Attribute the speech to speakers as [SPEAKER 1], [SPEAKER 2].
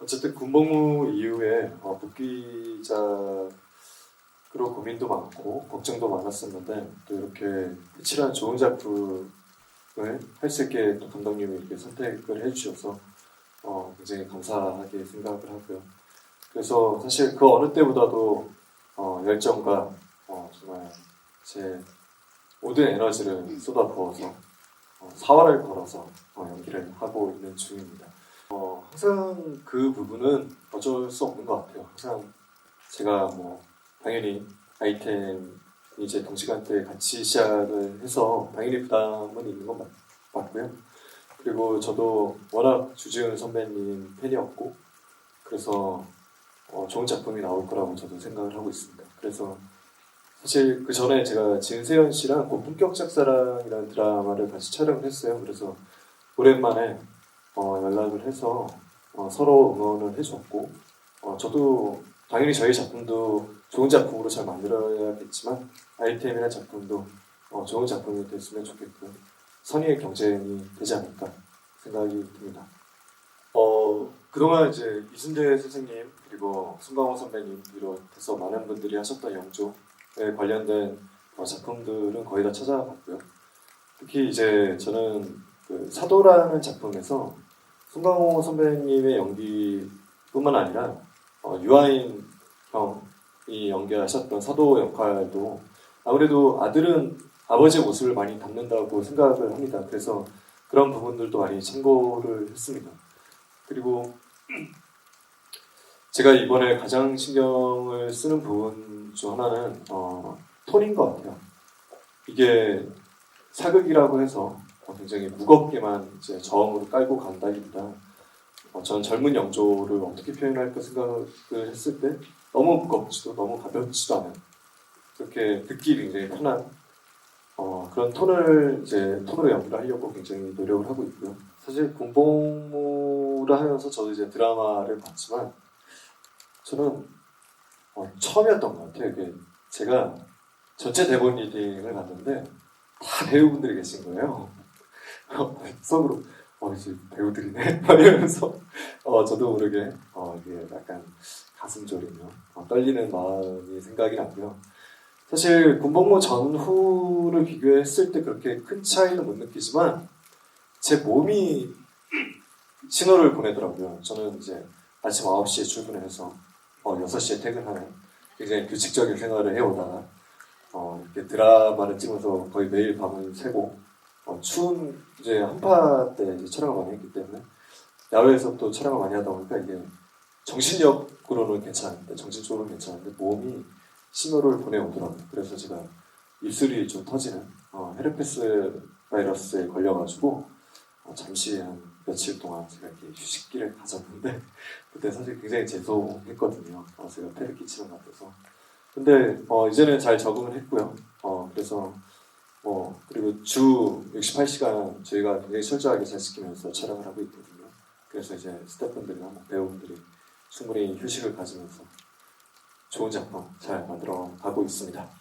[SPEAKER 1] 어쨌든 군복무 이후에 어, 복귀자로 고민도 많고 걱정도 많았었는데 또 이렇게 끝이란 좋은 작품을 할 수 있게 또 감독님이 이렇게 선택을 해주셔서 어, 굉장히 감사하게 생각을 하고요. 그래서 사실 그 어느 때보다도 어, 열정과 어, 정말 제 모든 에너지를 쏟아부어서 어, 사활을 걸어서 어, 연기를 하고 있는 중입니다. 어, 항상 그 부분은 어쩔 수 없는 것 같아요. 항상 제가 뭐 당연히 아이템이 이제 동시간대에 같이 시작을 해서 당연히 부담은 있는 건 맞, 맞고요. 그리고 저도 워낙 주지훈 선배님 팬이었고 그래서 어, 좋은 작품이 나올 거라고 저도 생각을 하고 있습니다. 그래서 사실 그 전에 제가 진세현 씨랑 고품격 짝사랑이라는 드라마를 같이 촬영을 했어요. 그래서 오랜만에 어, 연락을 해서 어, 서로 응원을 해줬고 어, 저도 당연히 저희 작품도 좋은 작품으로 잘 만들어야겠지만 아이템이나 작품도 어, 좋은 작품이 됐으면 좋겠고요. 선의의 경쟁이 되지 않을까 생각이 듭니다. 어, 그동안 이제 이순재 선생님 그리고 송강호 선배님 비롯해서 많은 분들이 하셨던 영조에 관련된 어, 작품들은 거의 다 찾아봤고요. 특히 이제 저는 그 사도라는 작품에서 송강호 선배님의 연기뿐만 아니라 어, 유아인 형이 연기하셨던 사도 역할도 아무래도 아들은 아버지의 모습을 많이 담는다고 생각을 합니다. 그래서 그런 부분들도 많이 참고를 했습니다. 그리고 제가 이번에 가장 신경을 쓰는 부분 중 하나는 어, 톤인 것 같아요. 이게 사극이라고 해서 어, 굉장히 무겁게만 이제 저음으로 깔고 간다기보다 어, 저는 젊은 영조를 어떻게 표현할까 생각을 했을 때 너무 무겁지도 너무 가볍지도 않은 그렇게 듣기 굉장히 편한 어, 그런 톤을 이제 톤으로 연기를 하려고 굉장히 노력을 하고 있고요. 사실 군복무를 하면서 저도 이제 드라마를 봤지만 저는 어, 처음이었던 것 같아요. 이게 제가 전체 대본 리딩을 갔는데 다 배우분들이 계신 거예요. 속으로 어 이제 배우들이네 막 이러면서 어 저도 모르게 어 이게 약간 가슴 졸이며 어, 떨리는 마음이 생각이 났고요. 사실 군복무 전후를 비교했을 때 그렇게 큰 차이는 못 느끼지만 제 몸이 신호를 보내더라고요. 저는 이제 아침 9시에 출근을 해서 어, 6시에 퇴근하는 굉장히 규칙적인 생활을 해오다가 어, 이렇게 드라마를 찍으면서 거의 매일 밤을 새고 어, 추운 이제 한파 때 이제 촬영을 많이 했기 때문에 야외에서 또 촬영을 많이 하다 보니까 이게 정신력으로는 괜찮은데 정신적으로는 괜찮은데 몸이 신호를 보내오더라고요. 그래서 제가 입술이 좀 터지는 어, 헤르페스 바이러스에 걸려가지고 어, 잠시 한 며칠 동안 제가 이렇게 휴식기를 가졌는데 그때 사실 굉장히 죄송했거든요. 어, 제가 끼치는 것 같아서. 근데 어, 이제는 잘 적응을 했고요. 어, 그래서 뭐 그리고 주 68시간 저희가 굉장히 철저하게 잘 지키면서 촬영을 하고 있거든요. 그래서 이제 스태프분들이나 뭐 배우분들이 충분히 휴식을 가지면서 좋은 작품 잘 만들어 가고 있습니다.